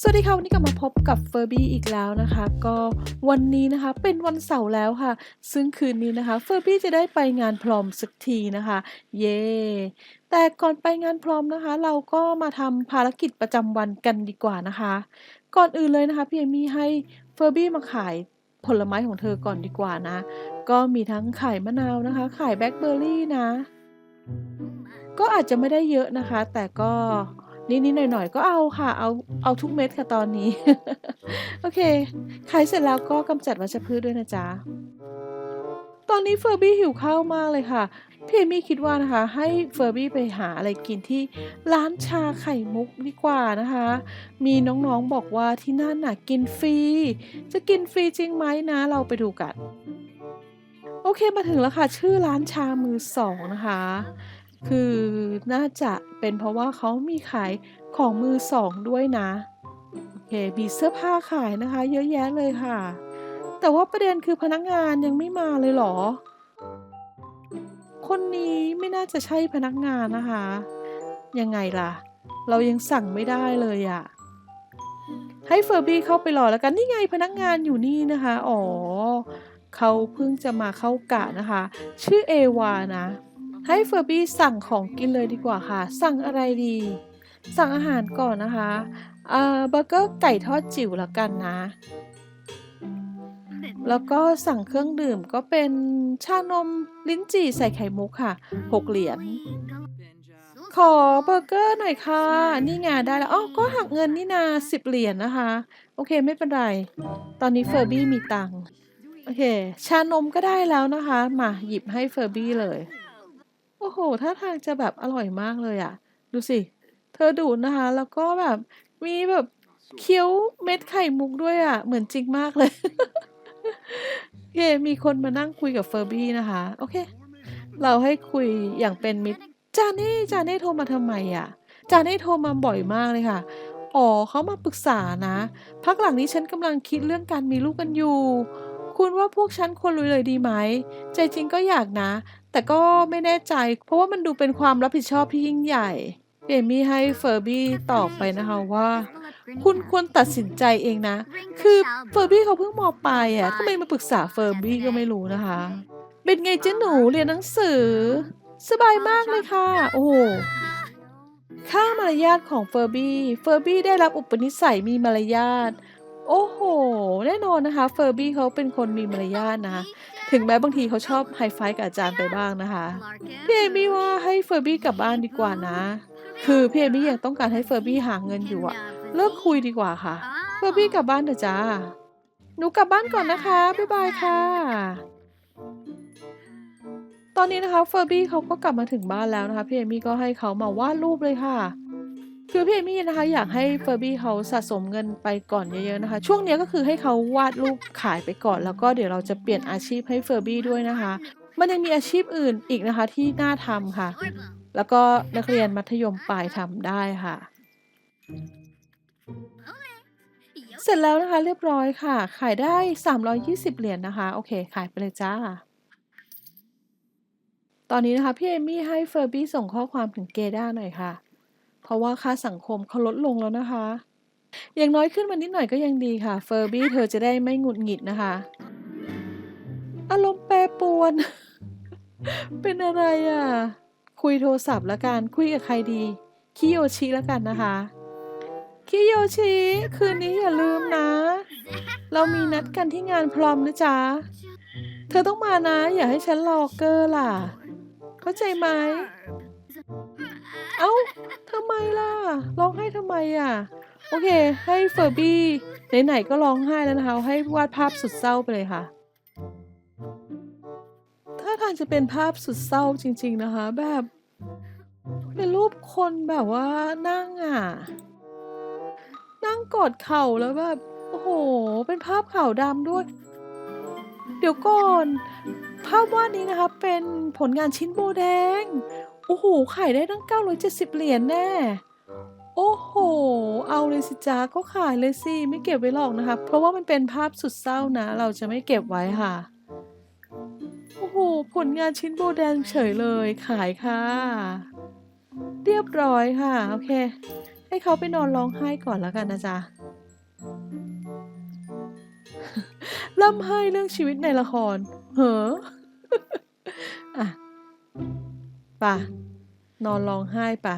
สวัสดีค่ะวันนี้กลับมาพบกับเฟอร์บี้อีกแล้วนะคะ ก็วันนี้นะคะเป็นวันเสาร์แล้วค่ะ ซึ่งคืนนี้นะคะเฟอร์บี้จะได้ไปงานพรอมสักทีนะคะ เย่แต่ก่อนไปงานพรอมนะคะ เราก็มาทำภารกิจประจำวันกันดีกว่านะคะ ก่อนอื่นเลยนะคะพี่เอมี่ให้เฟอร์บี้มาขายผลไม้ของเธอก่อนดีกว่านะ ก็มีทั้งขายมะนาวนะคะ ขายแบล็คเบอร์รี่นะ ก็อาจจะไม่ได้เยอะนะคะ แต่ก็ นิดๆหน่อยๆก็เอาค่ะ เอาเอาทุกเม็ดค่ะตอนนี้ โอเคขายเสร็จแล้วก็กำจัดวัชพืชด้วยนะจ๊ะตอนนี้เฟอร์บี้หิวข้าวมากเลยค่ะพี่เอมี่คิดว่านะคะ ให้เฟอร์บี้ไปหาอะไรกินที่ร้านชาไข่มุกดีกว่านะคะ มีน้องๆบอกว่าที่นั่นน่ะกินฟรี จะกินฟรีจริงไหมนะ เราไปดูกัน โอเคมาถึงแล้วค่ะ ชื่อร้านชามือสองนะคะ คือน่าจะเป็นเพราะว่าเขามีขายของมือสองด้วยนะโอเคมีเสื้อผ้าขายนะคะ เยอะแยะเลยค่ะ แต่ว่าประเด็นคือพนักงานยังไม่มาเลยเหรอ คนนี้ไม่น่าจะใช่พนักงานนะคะ ยังไงล่ะ เรายังสั่งไม่ได้เลยอะให้เฟอร์บี้เข้าไปรอแล้วกันนี่ไงพนักงานอยู่นี่นะคะ อ๋อเขาเพิ่งจะมาเข้ากะนะคะ ชื่อเอวานะ ให้เฟอร์บี้สั่งของกินเลยดีกว่าค่ะ สั่งอะไรดี สั่งอาหารก่อนนะคะเอ่อเบอร์เกอร์ไก่ทอดจิ๋วละกันนะ แล้วก็สั่งเครื่องดื่มก็เป็นชานมลิ้นจี่ใส่ไข่มุกค่ะหกเหรียญขอเบอร์เกอร์หน่อยค่ะ นี่ไงได้แล้วอ๋อก็หักเงินนี่นาสิบเหรียญนะคะ โอเคไม่เป็นไร ตอนนี้เฟอร์บี้มีตังค์โอเค ชานมก็ได้แล้วนะคะ มาหยิบให้เฟอร์บี้เลย อ้โหท่าทางจะแบบอร่อยมากเลยอะ ดูสิ เธอดูดนะคะ แล้วก็แบบมีแบบเคี้ยวเม็ดไข่มุกด้วยอะ เหมือนจริงมากเลย โอเค มีคนมานั่งคุยกับเฟอร์บี้นะคะ โอเค เราให้คุยอย่างเป็นมิตร จาเน่จาเน่โทรมาทำไมอะจาเน่โทรมาบ่อยมากเลยค่ะ อ๋อเขามาปรึกษานะ พักหลังนี้ฉันกำลังคิดเรื่องการมีลูกกันอยู่ คุณว่าพวกฉันควรลุยเลยดีไหม ใจจริงก็อยากนะ แต่ก็ไม่แน่ใจ เพราะว่ามันดูเป็นความรับผิดชอบที่ยิ่งใหญ่เอมี่ให้เฟอร์บี้ตอบไปนะคะว่า คุณควรตัดสินใจเองนะ คือเฟอร์บี้เขาเพิ่งมปลายอะทำไมมาปรึกษาเฟอร์บี้ก็ไม่รู้นะคะ เป็นไงเจ๊หนูเรียนหนังสือ สบายมากเลยค่ะ โอ้ค่ามารยาทของเฟอร์บี้ เฟอร์บี้ได้รับอุปนิสัยมีมารยาท โอ้โห แน่นอนนะคะ เฟอร์บี้เขาเป็นคนมีมารยาทนะคะ ถึงแม้บางทีเขาชอบไฮไฟกับอาจารย์ไปบ้างนะคะพี่เอมี่ว่าให้เฟอร์บี้กลับบ้านดีกว่านะ คือพี่เอมี่ยังต้องการให้เฟอร์บี้หาเงินอยู่อะเลิกคุยดีกว่าค่ะ เฟอร์บี้กลับบ้านเถอะจ้าหนูกลับบ้านก่อนนะคะ บ๊ายบายค่ะ ตอนนี้นะคะเฟอร์บี้เขาก็กลับมาถึงบ้านแล้วนะคะพี่เอมี่ก็ให้เขามาวาดรูปเลยค่ะ คือพี่เอมี่นะคะอยากให้เฟอร์บี้เขาสะสมเงินไปก่อนเยอะๆนะคะ ช่วงนี้ก็คือให้เขาวาดรูปขายไปก่อน แล้วก็เดี๋ยวเราจะเปลี่ยนอาชีพให้เฟอร์บี้ด้วยนะคะ มันยังมีอาชีพอื่นอีกนะคะที่น่าทำค่ะ แล้วก็นักเรียนมัธยมปลายทำได้ค่ะ เสร็จแล้วนะคะเรียบร้อยค่ะ ขายได้ 320 เหรียญนะคะ โอเค ขายไปเลยจ้าตอนนี้นะคะพี่เอมี่ให้เฟอร์บี้ส่งข้อความถึงเกด้าหน่อยค่ะ เพราะว่าค่าสังคมเขาลดลงแล้วนะคะ อย่างน้อยขึ้นมานิดหน่อยก็ยังดีค่ะ เฟอร์บี้เธอจะได้ไม่หงุดหงิดนะคะ อารมณ์แปรปรวน เป็นอะไรอะ คุยโทรศัพท์ล้วกัน คุยกับใครดีคิโยชิล้วกันนะคะคิโยชิ คืนนี้อย่าลืมนะ เรามีนัดกันที่งานพรอมนะจ๊ะ เธอต้องมานะ อย่าให้ฉันรอเกอร์ล่ะ เข้าใจไหม เอ้าทำไมล่ะ ร้องไห้ทำไมอะ โอเค ให้เฟอร์บี้ไหนๆก็ร้องไห้แล้วนะคะ ให้วาดภาพสุดเศร้าไปเลยค่ะ ถ้าทางจะเป็นภาพสุดเศร้าจริง ๆนะคะ แบบ เป็นรูปคนแบบว่านั่งอะ นั่งกอดเข่าแล้วแบบ โอ้โห เป็นภาพขาวดำด้วย เดี๋ยวก่อน ภาพวาดนี้นะคะ เป็นผลงานชิ้นโบแดง โอ้โห ขายได้ตั้ง 970 เหรียญแน่ โอ้โห เอาเลยสิจ้าก็ขายเลยสิ ไม่เก็บไว้หรอกนะคะ เพราะว่ามันเป็นภาพสุดเศร้านะ เราจะไม่เก็บไว้ค่ะ โอ้โห ผลงานชิ้นโบแดงเฉยเลย ขายค่ะ เรียบร้อยค่ะ โอเค ให้เขาไปนอนร้องไห้ก่อนแล้วกันนะจ๊ะล่ำไห้เรื่องชีวิตในละคร เหรออะ ป่ะ นอนร้องไห้ป่ะ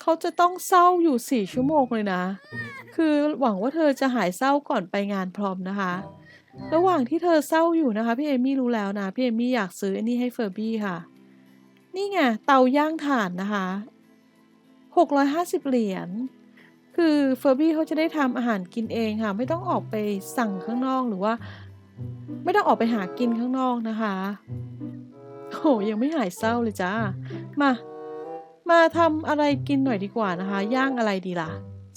เขาจะต้องเศร้าอยู่สี่ชั่วโมงเลยนะ คือหวังว่าเธอจะหายเศร้าก่อนไปงานพร้อมนะคะ ระหว่างที่เธอเศร้าอยู่นะคะ พี่เอมี่รู้แล้วนะ พี่เอมี่อยากซื้ออันนี้ให้เฟอร์บี้ค่ะ นี่ไงเตาย่างถ่านนะคะหกร้อยห้าสิบเหรียญคือเฟอร์บี้เขาจะได้ทำอาหารกินเองค่ะ ไม่ต้องออกไปสั่งข้างนอกหรือว่า ไม่ต้องออกไปหากินข้างนอกนะคะโอ้ ยังไม่หายเศร้าเลยจ้า มา มาทำอะไรกินหน่อยดีกว่านะคะ ย่างอะไรดีล่ะ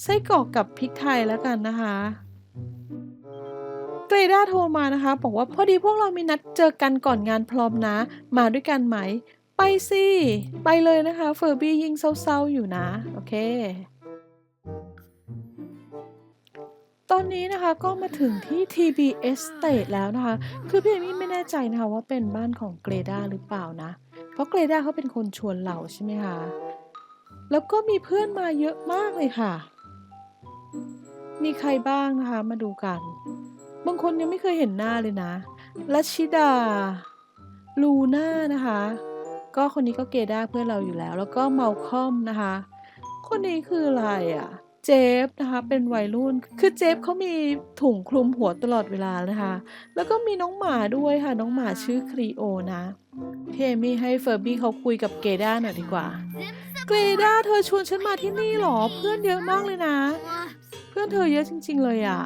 ไส้กรอกกับพริกไทยแล้วกันนะคะเกรด้าโทรมานะคะ บอกว่าพอดีพวกเรามีนัดเจอกันก่อนงานพร้อมนะ มาด้วยกันไหม ไปสิ ไปเลยนะคะ เฟอร์บี้ยิ่งเศร้าๆอยู่นะ โอเค ตอนนี้นะคะก็มาถึงที่ TB Estate แล้วนะคะ คือพี่เอมี่ไม่แน่ใจนะคะว่าเป็นบ้านของเกรดาหรือเปล่านะ เพราะเกรดาเขาเป็นคนชวนเราใช่ไหมคะ แล้วก็มีเพื่อนมาเยอะมากเลยค่ะ มีใครบ้างนะคะมาดูกัน บางคนยังไม่เคยเห็นหน้าเลยนะรัชิดา ลูน่านะคะ ก็คนนี้ก็เกด้าเพื่อนเราอยู่แล้ว แล้วก็เมาคอมนะคะ คนนี้คืออะไรอะ เจฟนะคะเป็นวัยรุ่น คือเจฟเขามีถุงคลุมหัวตลอดเวลานะคะ แล้วก็มีน้องหมาด้วยค่ะ น้องหมาชื่อครีโอนะพี่เอมี่ให้เฟอร์บี้เขาคุยกับเกด้าหน่อยดีกว่า เกรด้าเธอชวนฉันมาที่นี่หรอ เพื่อนเยอะมากเลยนะ เพื่อนเธอเยอะจริง ๆ เลยอะ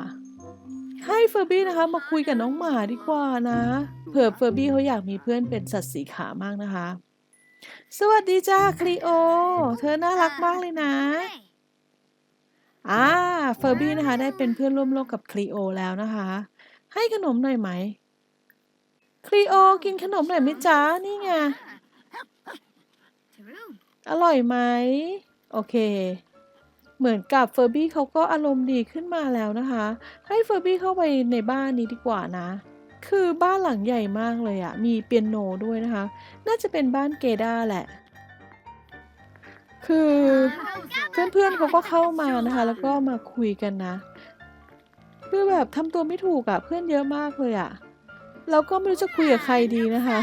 ให้เฟอร์บี้นะคะมาคุยกับน้องหมาดีกว่านะ เผื่อเฟอร์บี้เขาอยากมีเพื่อนเป็นสัตว์สีขามากนะคะ สวัสดีจ้าคลีโอ เธอน่ารักมากเลยนะ อ่าเฟอร์บี้นะคะ ได้เป็นเพื่อนร่วมโลกกับคลีโอแล้วนะคะ ให้ขนมหน่อยไหมคลีโอกินขนมหน่อยไหมจ๊ะนี่ไงอร่อยไหมโอเค เหมือนกับเฟอร์บี้เขาก็อารมณ์ดีขึ้นมาแล้วนะคะ ให้เฟอร์บี้เข้าไปในบ้านนี้ดีกว่านะ คือบ้านหลังใหญ่มากเลยอะมีเปียโนด้วยนะคะ น่าจะเป็นบ้านเกด้าแหละ คือเพื่อนๆเขาก็เข้ามานะคะ แล้วก็มาคุยกันนะ คือแบบทำตัวไม่ถูกอะเพื่อนเยอะมากเลยอะเราก็ไม่รู้จะคุยกับใครดีนะคะ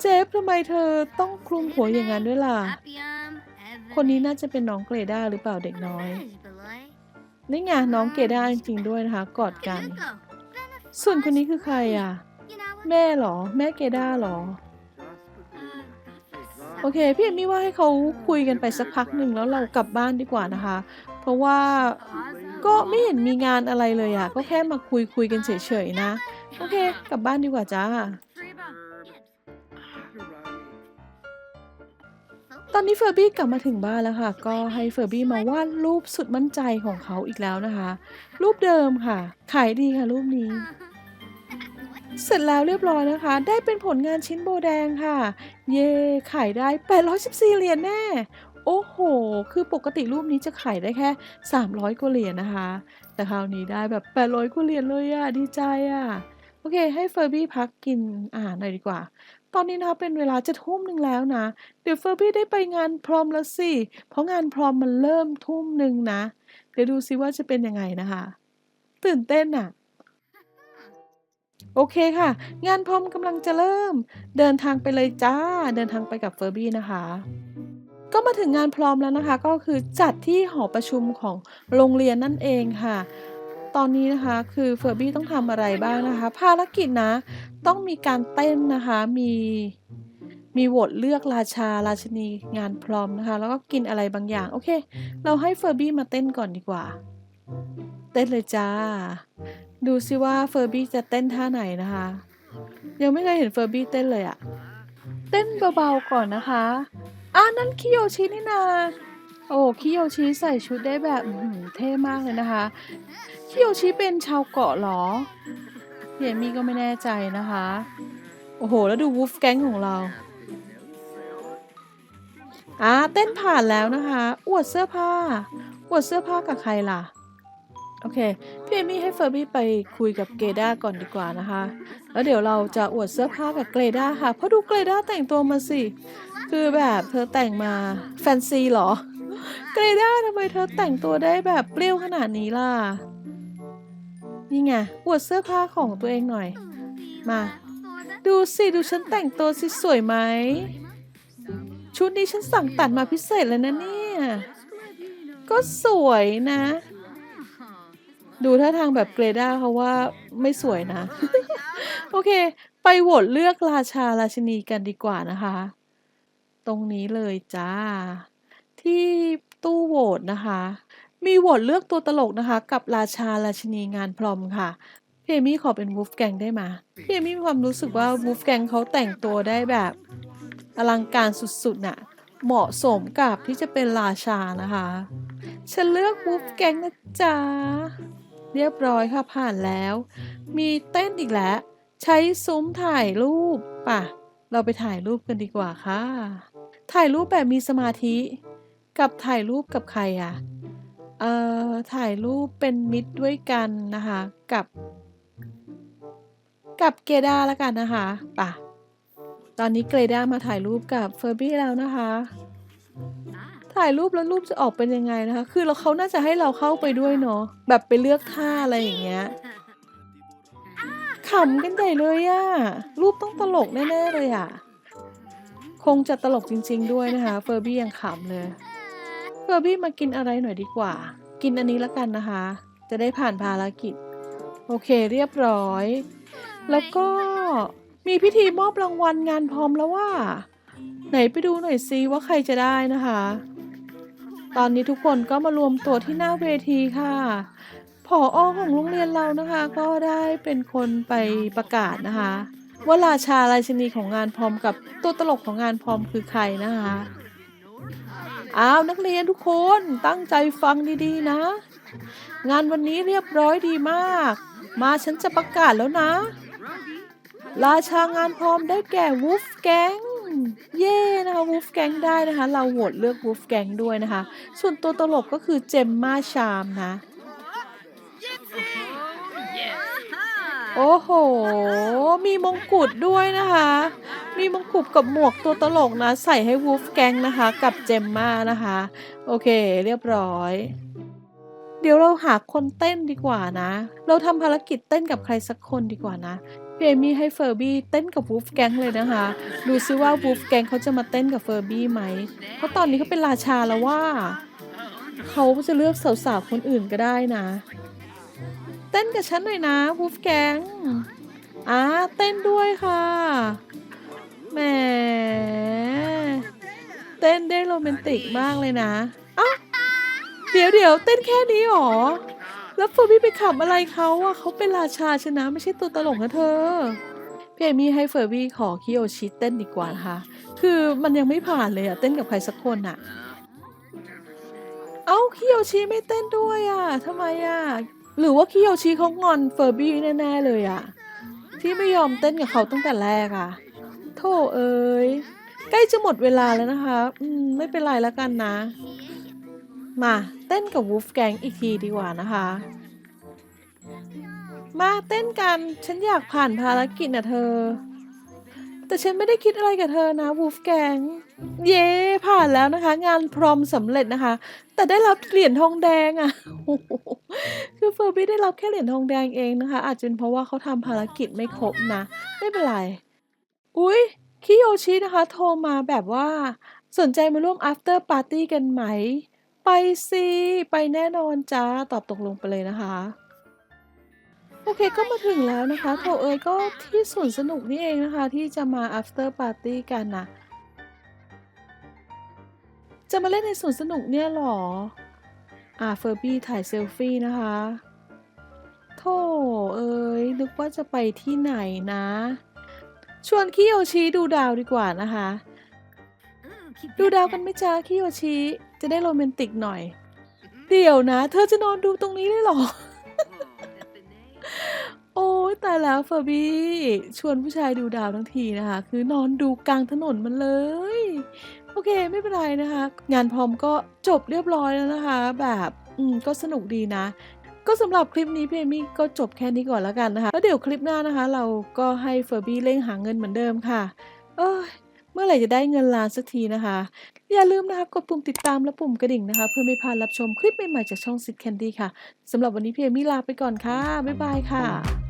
เจฟทำไมเธอต้องคลุมหัวอย่างนั้นด้วยล่ะ คนนี้น่าจะเป็นน้องเกรด้าหรือเปล่าเด็กน้อย นี่ไงน้องเกรด้าจริงๆด้วยนะคะ กอดกัน ส่วนคนนี้คือใครอะ แม่หรอ แม่เกรด้าหรอ โอเคพี่เอมมี่ว่าให้เขาคุยกันไปสักพักหนึ่งแล้วเรากลับบ้านดีกว่านะคะ เพราะว่าก็ไม่เห็นมีงานอะไรเลยอะก็แค่มาคุยคุยกันเฉยๆนะ โอเค กลับบ้านดีกว่าจ้า ตอนนี้เฟอร์บี้กลับมาถึงบ้านแล้วค่ะ ก็ให้เฟอร์บี้มาวาดรูปสุดมั่นใจของเขาอีกแล้วนะคะ รูปเดิมค่ะ ขายดีค่ะรูปนี้ เสร็จแล้วเรียบร้อยนะคะ ได้เป็นผลงานชิ้นโบแดงค่ะ เย่ขายได้ 814 เหรียญแน่ โอ้โห คือปกติรูปนี้จะขายได้แค่ 300 กว่าเหรียญนะคะ แต่คราวนี้ได้แบบ 800 กว่าเหรียญเลยอะดีใจอะโอเค ให้เฟอร์บี้พักกินอาหารหน่อยดีกว่า ตอนนี้นะคะเป็นเวลาจะทุ่มหนึ่งแล้วนะ เดี๋ยวเฟอร์บี้ได้ไปงานพรอมแล้วสิ เพราะงานพรอมมันเริ่มทุ่มหนึ่งนะ เดี๋ยวดูซิว่าจะเป็นยังไงนะคะ ตื่นเต้นอะ โอเคค่ะ งานพรอมกำลังจะเริ่ม เดินทางไปเลยจ้า เดินทางไปกับเฟอร์บี้นะคะ ก็มาถึงงานพร้อมแล้วนะคะ ก็คือจัดที่หอประชุมของโรงเรียนนั่นเองค่ะ ตอนนี้นะคะคือเฟอร์บี้ต้องทำอะไรบ้างนะคะ ภารกิจนะ ต้องมีการเต้นนะคะ มีมีโหวตเลือกราชาราชนีงานพร้อมนะคะ แล้วก็กินอะไรบางอย่าง โอเค เราให้เฟอร์บี้มาเต้นก่อนดีกว่า เต้นเลยจ้า ดูซิว่าเฟอร์บี้จะเต้นท่าไหนนะคะ ยังไม่เคยเห็นเฟอร์บี้เต้นเลยอะเต้นเบาๆก่อนนะคะอ่านั่นคิโยชินี่นาโอ้คิโยชิใส่ชุดได้แบบอื้อหือเท่มากเลยนะคะคิโยชิเป็นชาวเกาะเหรอเยมี่ก็ไม่แน่ใจนะคะ โอ้โห แล้วดูวูฟแก๊งของเราอ่าเต้นผ่านแล้วนะคะ อวดเสื้อผ้า อวดเสื้อผ้ากับใครล่ะ โอเค พี่เอมี่ให้เฟอร์บี้ไปคุยกับเกด้าก่อนดีกว่านะคะ แล้วเดี๋ยวเราจะอวดเสื้อผ้ากับเกรด้าค่ะ เพราะดูเกรด้าแต่งตัวมาสิ คือแบบเธอแต่งมาแฟนซีเหรอ เกรด้าทำไมเธอแต่งตัวได้แบบเปรี้ยวขนาดนี้ล่ะ นี่ไง อวดเสื้อผ้าของตัวเองหน่อย มา ดูสิ ดูฉันแต่งตัวสิสวยไหม ชุดนี้ฉันสั่งตัดมาพิเศษเลยนะเนี่ย ก็สวยนะ ดูท่าทางแบบเกรด้าเขาว่าไม่สวยนะ โอเค ไปโหวตเลือกราชาราชินีกันดีกว่านะคะ ตรงนี้เลยจ้า ที่ตู้โหวตนะคะ มีโหวตเลือกตัวตลกนะคะ กับราชาราชินีงานพรอมค่ะพี่เอมี่ขอเป็นวูฟแกงได้ไหมพี่เอมี่มีความรู้สึกว่าวูฟแกงเขาแต่งตัวได้แบบอลังการสุดๆน่ะ เหมาะสมกับที่จะเป็นราชานะคะ ฉันเลือกวูฟแกงนะจ๊ะ เรียบร้อยค่ะผ่านแล้ว มีเต้นอีกแล้ว ใช้ซุ้มถ่ายรูปป่ะ เราไปถ่ายรูปกันดีกว่าค่ะ ถ่ายรูปแบบมีสมาธิ กับถ่ายรูปกับใครอะเอ่อถ่ายรูปเป็นมิตรด้วยกันนะคะ กับ กับเกด้าแล้วกันนะคะป่ะตอนนี้เกรด้ามาถ่ายรูปกับเฟอร์บี้แล้วนะคะ ถ่ายรูปแล้วรูปจะออกเป็นยังไงนะคะ คือเราเขาน่าจะให้เราเข้าไปด้วยเนาะ แบบไปเลือกท่าอะไรอย่างเงี้ยขำกันใหญ่เลยอะรูปต้องตลกแน่ๆเลยอะคงจะตลกจริง ๆ ด้วยนะคะ เฟอร์บี้ยังขำเลย เฟอร์บี้มากินอะไรหน่อยดีกว่า กินอันนี้แล้วกันนะคะ จะได้ผ่านภารกิจ โอเคเรียบร้อย แล้วก็มีพิธีมอบรางวัลงานพร้อมแล้วว่า ไหนไปดูหน่อยซิว่าใครจะได้นะคะ ตอนนี้ทุกคนก็มารวมตัวที่หน้าเวทีค่ะผออของโรงเรียนเรานะคะ ก็ได้เป็นคนไปประกาศนะคะ ว่าราชาราชินีของงานพร้อมกับตัวตลกของงานพร้อมคือใครนะคะอ้าวนักเรียนทุกคนตั้งใจฟังดีๆนะ งานวันนี้เรียบร้อยดีมาก มาฉันจะประกาศแล้วนะ ราชางานพร้อมได้แก่วูฟแกง เย่นะคะวูฟแกงได้นะคะ เราโหวตเลือกวูฟแกงด้วยนะคะ ส่วนตัวตลกก็คือเจมมาชามนะ โอ้โห มีมงกุฎด้วยนะคะ มีมงกุฎกับหมวกตัวตลกนะ ใส่ให้วูฟแกงนะคะ กับเจมมานะคะ โอเคเรียบร้อยเดี๋ยวเราหาคนเต้นดีกว่านะ เราทำภารกิจเต้นกับใครสักคนดีกว่านะ พี่เอมี่ให้เฟอร์บี้เต้นกับวูฟแกงเลยนะคะ ดูซิว่าวูฟแกงเขาจะมาเต้นกับเฟอร์บี้ไหม เพราะตอนนี้เขาเป็นราชาแล้วว่า เขาจะเลือกสาวๆคนอื่นก็ได้นะ เต้นกับฉันหน่อยนะวูฟแกงอ่าเต้นด้วยค่ะ แหม เต้นได้โรแมนติกมากเลยนะ เอ้า เดี๋ยวเดี๋ยวเต้นแค่นี้หรอ แล้วเฟอร์บี้ไปขำอะไรเขาอะเขาเป็นราชาชนะไม่ใช่ตัวตลกนะเธอพี่เอมี่ให้เฟอร์บี้ขอคิโอชิเต้นดีกว่านะคะคือมันยังไม่ผ่านเลยอะเต้นกับใครสักคนอะเอ้าคิโอชิไม่เต้นด้วยอะทำไมอะหรือว่าคิโอชิเขางอนเฟอร์บี้แน่ๆเลยอะที่ไม่ยอมเต้นกับเขาตั้งแต่แรกอะโธ่เอ้ยใกล้จะหมดเวลาแล้วนะคะ อืม ไม่เป็นไรแล้วกันนะ มาเต้นกับวูฟแกงอีกทีดีกว่านะคะ มาเต้นกันฉันอยากผ่านภารกิจนะเธอ แต่ฉันไม่ได้คิดอะไรกับเธอนะวูฟแกงเย้ผ่านแล้วนะคะ งานพรอมสำเร็จนะคะ แต่ได้รับเหรียญทองแดงอะ่ะคือเฟอร์บี้ได้รับแค่เหรียญทองแดงเองนะคะ อาจจะเป็นเพราะว่าเขาทำภารกิจไม่ครบนะ ไม่เป็นไรอุ๊ยคิโยชินะคะ โทรมาแบบว่าสนใจมาร่วม after party กันไหม ไปสิ ไปแน่นอนจ้า ตอบตกลงไปเลยนะคะ โอเคก็มาถึงแล้วนะคะโถเอยก็ที่สวนสนุกนี่เองนะคะ ที่จะมา after party กันนะจะมาเล่นในสวนสนุกเนี่ยเหรอ อ่าเฟอร์บี้ถ่ายเซลฟี่นะคะโถเอ้ยนึกว่าจะไปที่ไหนนะ ชวนคิโยชิดูดาวดีกว่านะคะ ดูดาวกันไหมจ้าคิโยชิ จะได้โรแมนติกหน่อย เดี๋ยวนะ เธอจะนอนดูตรงนี้เลยเหรอ โอ้ยตายแล้วเฟอร์บี้ชวนผู้ชายดูดาวทั้งทีนะคะ คือนอนดูกลางถนนมันเลย โอเคไม่เป็นไรนะคะ งานพร้อมก็จบเรียบร้อยแล้วนะคะ แบบอืมก็สนุกดีนะก็สำหรับคลิปนี้พี่เอมี่ก็จบแค่นี้ก่อนแล้วกันนะคะ แล้วเดี๋ยวคลิปหน้านะคะ เราก็ให้เฟอร์บี้เร่งหาเงินเหมือนเดิมค่ะ เอ้ย มื่อไหร่จะได้เงินล้านสักทีนะคะ อย่าลืมนะคะกดปุ่มติดตามและปุ่มกระดิ่งนะคะ เพื่อไม่พลาดรับชมคลิปใหม่ๆจากช่องซิดแคนดี้ค่ะสำหรับวันนี้พี่เอมี่ลาไปก่อนค่ะ บ๊ายบายค่ะ